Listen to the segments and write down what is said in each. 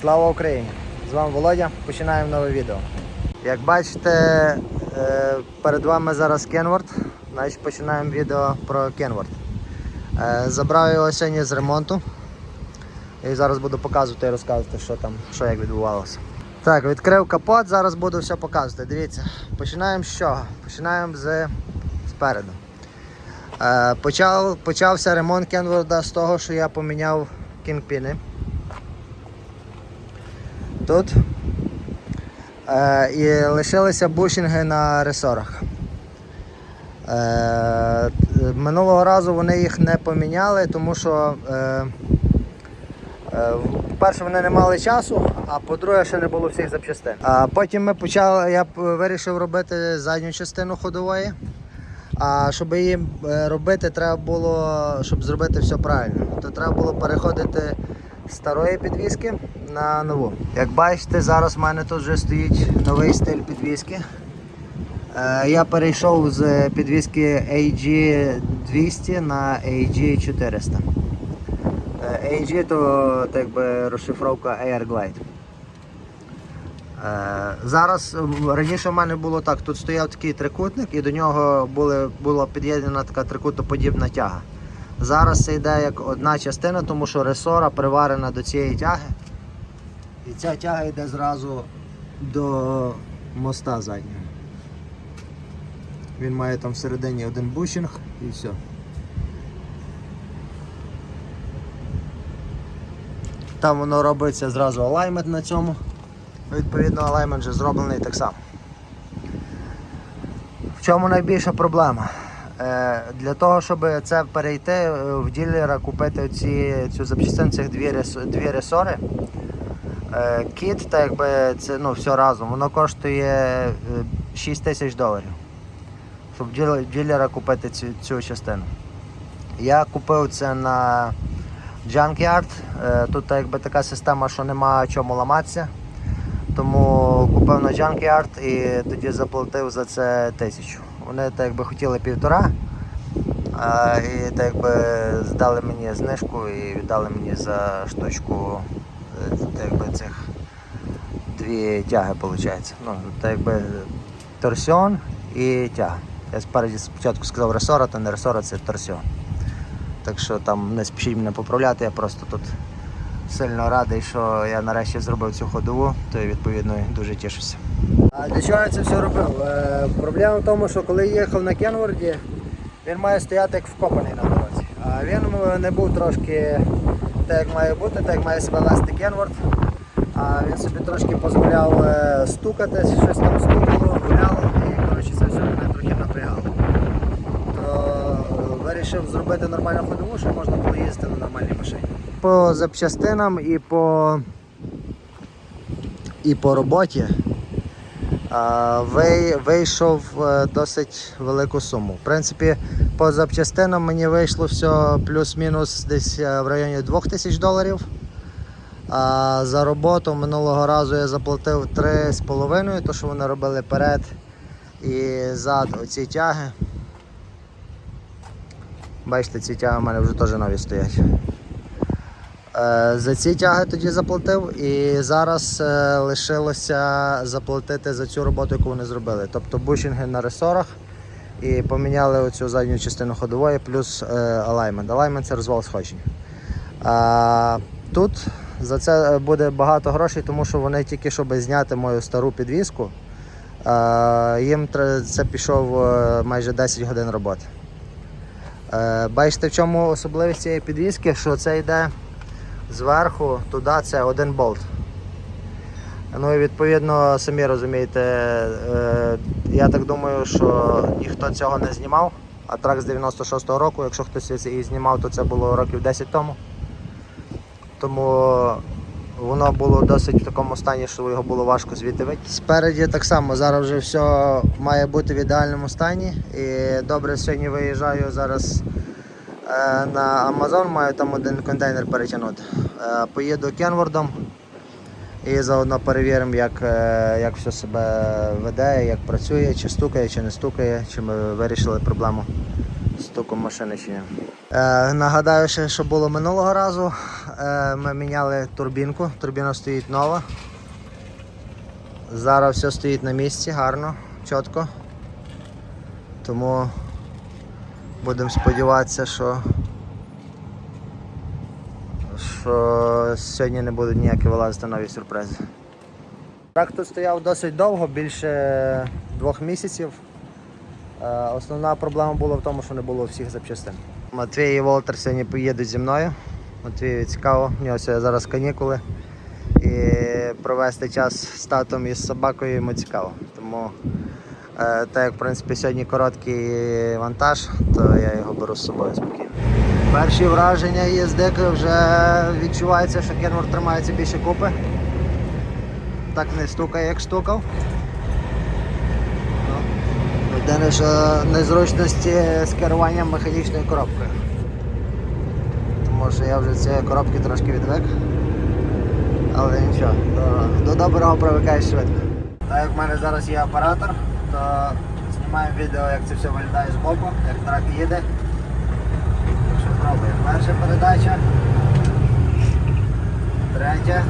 Слава Україні! З вами Володя. Починаємо нове відео. Як бачите, е, перед вами зараз Кенворд. Значить починаємо відео про Кенворд. Е, Забрав його сьогодні з ремонту. І зараз буду показувати і розказувати, що там, що як відбувалося. Так, відкрив капот, зараз буду все показувати. Дивіться, починаємо з чого? Починаємо з спереду. Е, почав, почався ремонт Кенворда з того, що я поміняв кінгпіни. Тут. Е, і лишилися бушинги на ресорах. Е, минулого разу вони їх не поміняли, тому що, е, е, по-перше, вони не мали часу, а по-друге, ще не було всіх запчастин. А потім ми почали, я вирішив робити задню частину ходової. А щоб її робити, треба було, щоб зробити все правильно, то треба було переходити з старої підвіски на нову. Як бачите, зараз в мене тут вже стоїть новий стиль підвіски. Е, Я перейшов з підвіски AG200 на AG400. Е, AG то так би розшифровка Air Glide. Е, Зараз раніше в мене було так, тут стояв такий трикутник і до нього були, була під'єднана така трикутоподібна тяга. Зараз це йде як одна частина, тому що ресора приварена до цієї тяги. І ця тяга йде зразу до моста заднього. Він має там всередині один бушинг і все. Там воно робиться зразу алаймент на цьому. Відповідно, алаймент вже зроблений так само. В чому найбільша проблема? Е, для того, щоб це перейти е, в ділера, купити ці, цю запчастину цих дві, дві ресори, кіт, так якби це ну, все разом, воно коштує е, 6 тисяч доларів. Щоб ділера купити цю, цю частину. Я купив це на Junkyard. Е, Тут так якби така система, що нема чому ламатися. Тому купив на Junkyard і тоді заплатив за це тисячу. Вони так якби хотіли півтора. І так якби здали мені знижку і віддали мені за штучку е, якби цих дві тяги, виходить. Ну, так якби торсіон і тяга. Я спереді спочатку сказав ресора, то не ресора, це торсіон. Так що там не спішіть мене поправляти, я просто тут сильно радий, що я нарешті зробив цю ходову, то і відповідно дуже тішуся. А для чого я це все робив? Е, проблема в тому, що коли їхав на Кенворді, він має стояти як вкопаний на дорозі. А він е, не був трошки так, як має бути, так як має себе вести Кенворд. А він собі трошки дозволяв е, стукати, щось там стукало, гуляло, і коротше, це все мене трохи напрягало. То е, вирішив зробити нормальну ходову, щоб можна було їздити на нормальній машині. По запчастинам і по, і по роботі вийшов е, досить велику суму. В принципі, по запчастинам мені вийшло все плюс-мінус десь е, в районі 2000 доларів. А за роботу минулого разу я заплатив 3,5, то що вони робили перед і зад оці тяги. Бачите, ці тяги в мене вже теж нові стоять. Е, За ці тяги тоді заплатив і зараз е, лишилося заплатити за цю роботу, яку вони зробили. Тобто бушинги на ресорах і поміняли оцю задню частину ходової плюс е, алаймент. Алаймент це розвал сходження. Тут за це буде багато грошей, тому що вони тільки щоб зняти мою стару підвіску, е, їм це пішов майже 10 годин роботи. Бачите, в чому особливість цієї підвіски, що це йде зверху, туди це один болт. Ну і відповідно, самі розумієте, е, я так думаю, що ніхто цього не знімав. А трак з 96-го року, якщо хтось її знімав, то це було років 10 тому. Тому воно було досить в такому стані, що його було важко звідти вийти. Спереді так само, зараз вже все має бути в ідеальному стані. І добре сьогодні виїжджаю зараз на Amazon, маю там один контейнер перетягнути. Е, поїду Кенвордом і заодно перевіримо, як, е, як все себе веде, як працює, чи стукає, чи не стукає, чи ми вирішили проблему стуком машини чи ні. Е, нагадаю ще, що було минулого разу. е, ми міняли турбінку, турбіна стоїть нова. Зараз все стоїть на місці, гарно, чітко. Тому будемо сподіватися, що, що сьогодні не будуть ніякі вилазити нові сюрпризи. Трак тут стояв досить довго, більше двох місяців. Е, Основна проблема була в тому, що не було всіх запчастин. Матвій і Волтер сьогодні поїдуть зі мною. Матвію цікаво, в нього сьогодні зараз канікули. І провести час з татом і з собакою йому цікаво. Тому, так як в принципі сьогодні короткий вантаж, то я його беру з собою спокійно. Перші враження їздик вже відчувається, що Кенвор тримається більше купи. Так не стукає, як стукав. Ну, Єдине, що незручності з керуванням механічною коробкою. Тому що я вже цієї коробки трошки відвик. Але нічого, до, до доброго привикаєш швидко. Так як в мене зараз є оператор, то знімаємо відео, як це все виглядає з боку, як трак їде. Так що пробуємо. Перша передача. Третя.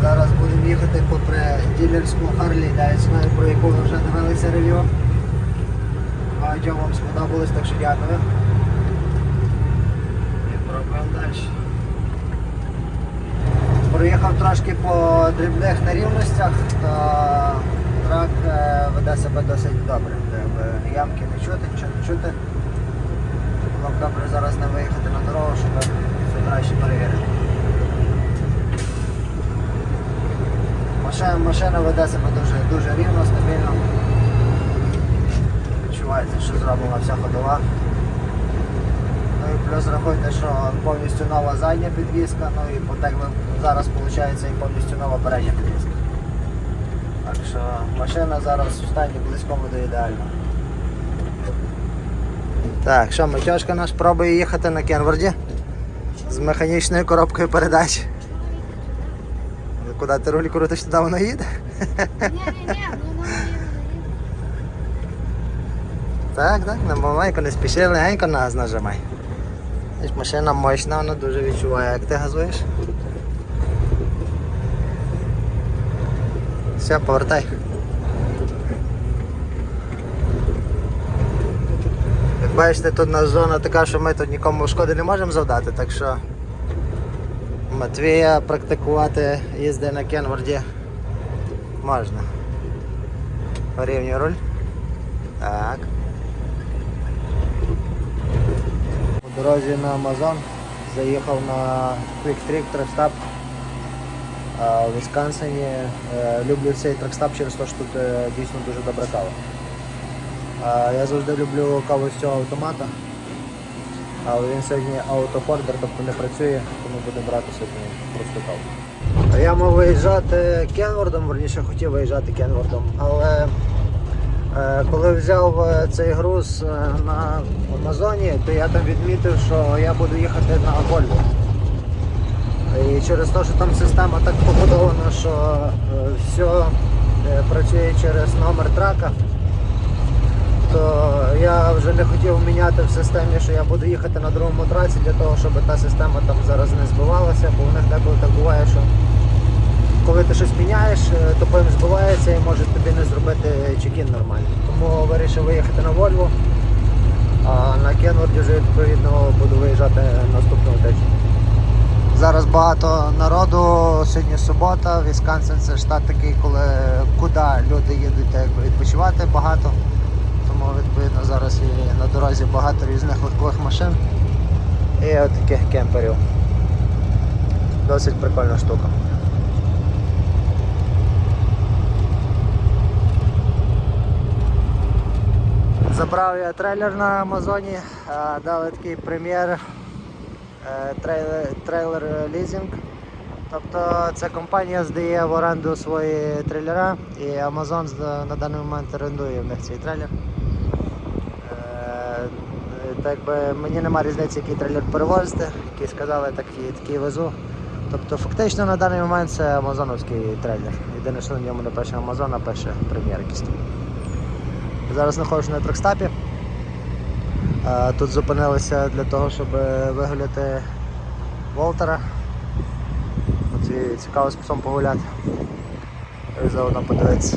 Зараз будемо їхати попри ділерську Харлі Дайсона, про яку ви вже дивилися рев'ю. Багатьом вам сподобалось, так що дякую. І пробуємо далі. Проїхав трошки по дрібних нерівностях, то трак е, веде себе досить добре. Ямки не чути, нічого не чути. Було б добре зараз не виїхати на дорогу, щоб все краще перевірити. Машина, машина веде себе дуже, дуже рівно, стабільно. Відчувається, що зроблена вся ходова. Ну плюс рахуйте, що повністю нова задня підвізка, ну і по так зараз виходить і повністю нова передня підвізка. Так що машина зараз в стані близькому до ідеального. Так, що, Матьошка наш пробує їхати на Кенворді з механічною коробкою передач. Куди ти руль крутиш, туди воно їде? Ні-ні-ні, ну воно Так, так, не маленько, не спіши, легенько на газ нажимай. Машина мощна, вона дуже відчуває, як ти газуєш. Все, повертай. Як бачите, тут у нас зона така, що ми тут нікому шкоди не можемо завдати, так що Матвія практикувати їзди на Кенворді можна. Порівнюй руль. Так. По дорозі на Амазон заїхав на Quick Trip трекстап у Вісконсині. Е, Люблю цей трекстап через те, що тут е, дійсно дуже добра кава. Я завжди люблю каву з цього автомата, але він сьогодні аутофордер, тобто не працює, тому будемо брати сьогодні просто каву. Я мав виїжджати Кенвордом, верніше хотів виїжджати Кенвордом, але Коли взяв е, цей груз е, на Амазоні, то я там відмітив, що я буду їхати на Volvo. І через те, що там система так побудована, що е, все е, працює через номер трака, то я вже не хотів міняти в системі, що я буду їхати на другому траці для того, щоб та система там зараз не збивалася, бо в них деколи так буває, що коли ти щось міняєш, е, то потім збивається і може тобі не зробити чекін нормально. Тому вирішив виїхати на Volvo, а на Кенворді вже відповідно буду виїжджати наступного тижня. Зараз багато народу, сьогодні субота, Вісконсин це штат такий, коли куди люди їдуть якби, відпочивати багато. Тому відповідно зараз і на дорозі багато різних легкових машин і от таких кемперів. Досить прикольна штука. Забрав я трейлер на Амазоні, дали такий прем'єр е, трейлер, лізінг. Тобто ця компанія здає в оренду свої трейлера і Amazon на даний момент орендує в них цей трейлер. Е, Так би мені нема різниці, який трейлер перевозити, який сказали, так і такий везу. Тобто фактично на даний момент це амазоновський трейлер. Єдине, що на ньому не пише Amazon, а пише прем'єр якийсь. Зараз знаходжусь на трекстапі. Е, Тут зупинилися для того, щоб вигуляти Волтера. От і цікаво з псом погуляти. І заодно подивитися,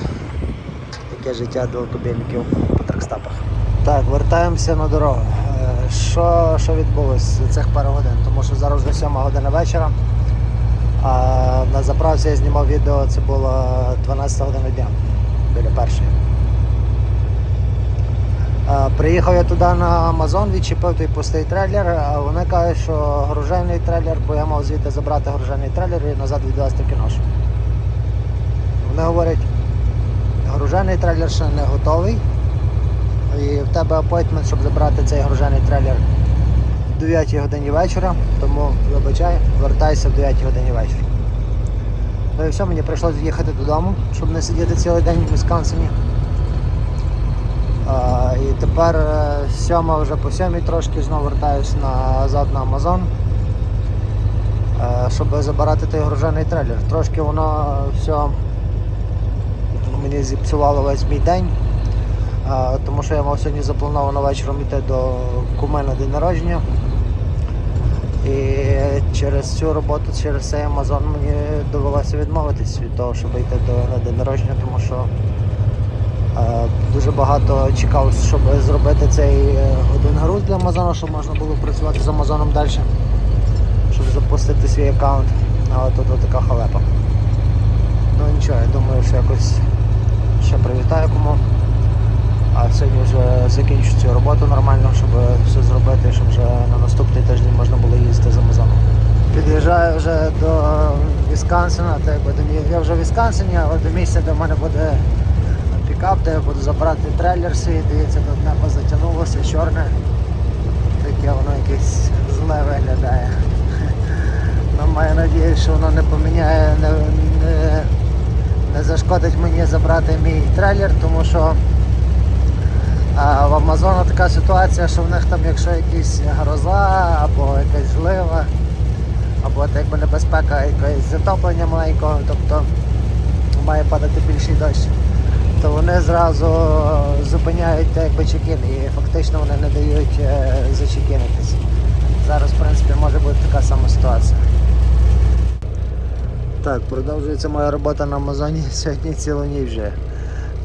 яке життя далекобійників по тракстапах. Так, вертаємося на дорогу. Е, Що, що відбулося за цих пару годин? Тому що зараз вже 7 година вечора. А на заправці я знімав відео, це було 12 година дня біля першої. А, Приїхав я туди на Амазон, відчепив той пустий трейлер, а вони кажуть, що гружений трейлер, бо я мав звідти забрати гружений трейлер і назад відвезти кіношу. Вони говорять, гружений трейлер ще не готовий. І в тебе апойтмент, щоб забрати цей гружений трейлер в 9 годині вечора, тому вибачай, вертайся в 9 годині вечора. Ну і все, мені прийшлося їхати додому, щоб не сидіти цілий день в Вісконсині. І тепер е, сьома вже по сьомій трошки знову вертаюсь назад на Амазон, е, щоб забирати той гружений трейлер. Трошки воно все мені зіпсувало весь мій день. Тому що я мав сьогодні заплановано вечором йти до куми на день народження. І через цю роботу, через цей Амазон мені довелося відмовитись від того, щоб йти до, на день народження, тому що е, дуже багато чекав, щоб зробити цей е, один груз для Амазону, щоб можна було працювати з Амазоном далі, щоб запустити свій аккаунт. Але тут така халепа. Ну нічого, я думаю, що якось ще привітаю кому. А сьогодні вже закінчу цю роботу нормально, щоб все зробити, щоб вже на наступний тиждень можна було їздити з Амазоном. Під'їжджаю вже до Вісконсина, так я вже в Вісконсині, але до місця, де в мене буде пікап, де я буду забрати трейлер свій, дивіться, тут небо затягнулося, чорне. Таке воно якесь зле виглядає. Ну, маю надію, що воно не поміняє, не, не, не зашкодить мені забрати мій трейлер, тому що а в Амазону така ситуація, що в них там, якщо якісь гроза або якась злива, або так небезпека якогось затоплення маленького, тобто має падати більший дощ, то вони зразу зупиняють якби чекін і фактично вони не дають е, зачекінитись. Зараз, в принципі, може бути така сама ситуація. Так, продовжується моя робота на Амазоні сьогодні цілу ніч вже.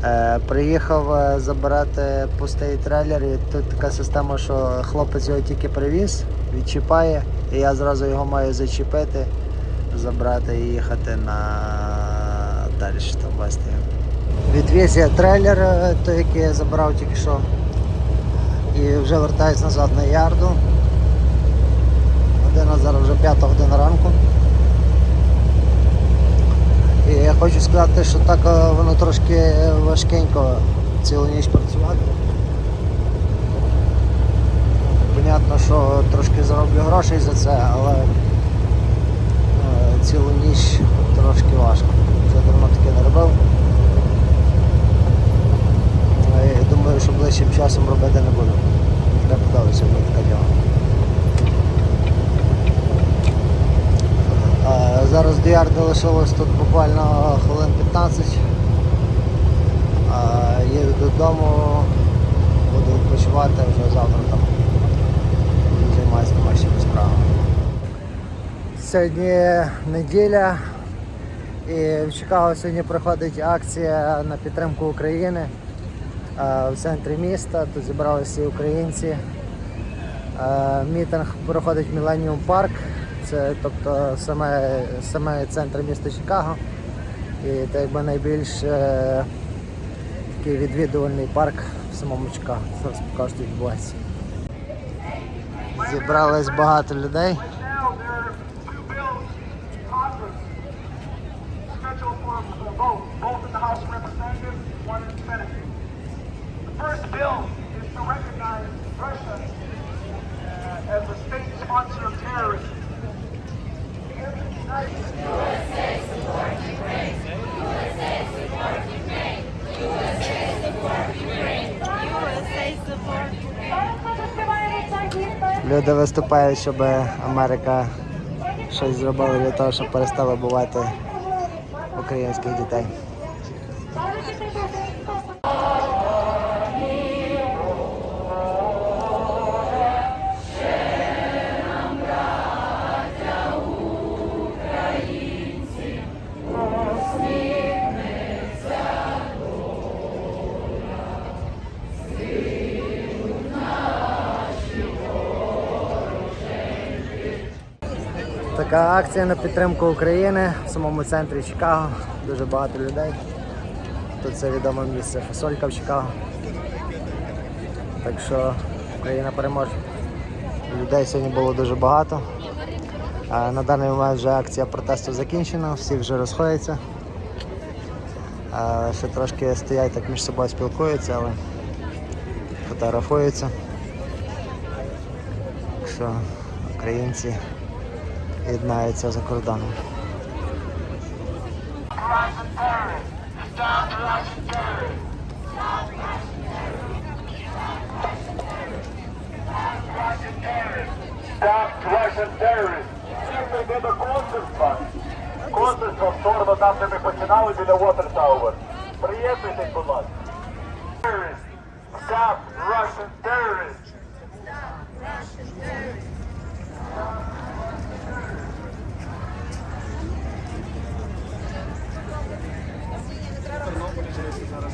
Е, приїхав е, забирати пустий трейлер і тут така система, що хлопець його тільки привіз, відчіпає, і я зразу його маю зачепити, забрати і їхати на далі там вести. Відвіз я трейлер, е, той, який я забрав тільки що. І вже вертаюсь назад на ярду. Година зараз вже п'ята година ранку. І я хочу сказати, що так е, воно трошки важкенько цілу ніч працювати. Понятно, що трошки зароблю грошей за це, але е, цілу ніч трошки важко. Таке не робив. І думаю, що ближчим часом робити не буду. Не подобається мені таке діло. Е, Зараз до ярди лишилось тут буквально хвилин 15. Е, Їду додому, буду відпочивати вже завтра там. Займаюся домашніми справами. Сьогодні неділя і в Чикаго сьогодні проходить акція на підтримку України е, в центрі міста. Тут зібралися українці. Е, Мітинг проходить в Міленіум Парк. Це тобто саме, саме центр міста Чикаго. І це якби найбільш е, такий відвідувальний парк в самому Чикаго. Зараз покажу, відбувається. Зібралось багато людей. Люди виступають, щоб Америка щось зробила для того, щоб перестало бувати українських дітей. Така акція на підтримку України в самому центрі Чикаго. Дуже багато людей. Тут це відоме місце Фасолька в Чикаго. Так що Україна переможе. Людей сьогодні було дуже багато. А на даний момент вже акція протесту закінчена, всі вже розходяться. А ще трошки стоять так між собою спілкуються, але фотографуються. Так що українці єднаються за кордоном. Stop Russian йде до консульства. Консульство вторно там, де ми починали біля Water Tower. Приєднуйтесь, будь ласка. Terrorists. Stop Russian terrorists. в Тернополі зараз.